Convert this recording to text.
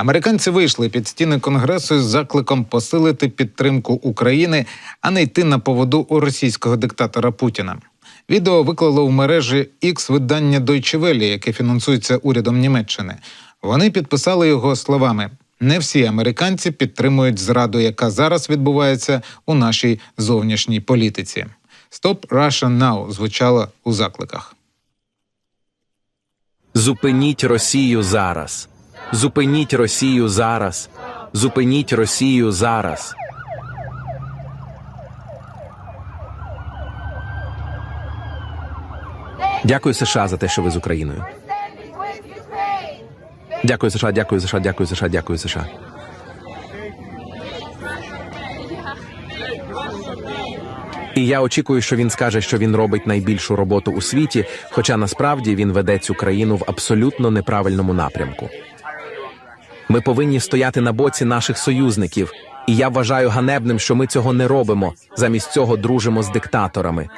Американці вийшли під стіни конгресу з закликом посилити підтримку України, а не йти на поводу у російського диктатора Путіна. Відео виклало у мережі X видання Deutsche Welle, яке фінансується урядом Німеччини. Вони підписали його словами: не всі американці підтримують зраду, яка зараз відбувається у нашій зовнішній політиці. Stop Russia Now звучало у закликах. Зупиніть Росію зараз. Зупиніть Росію зараз. Зупиніть Росію зараз. Дякую США за те, що ви з Україною. Дякую США, дякую США, дякую США, дякую США. І я очікую, що він скаже, що він робить найбільшу роботу у світі, хоча насправді він веде цю країну в абсолютно неправильному напрямку. Ми повинні стояти на боці наших союзників, і я вважаю ганебним, що ми цього не робимо. Замість цього дружимо з диктаторами.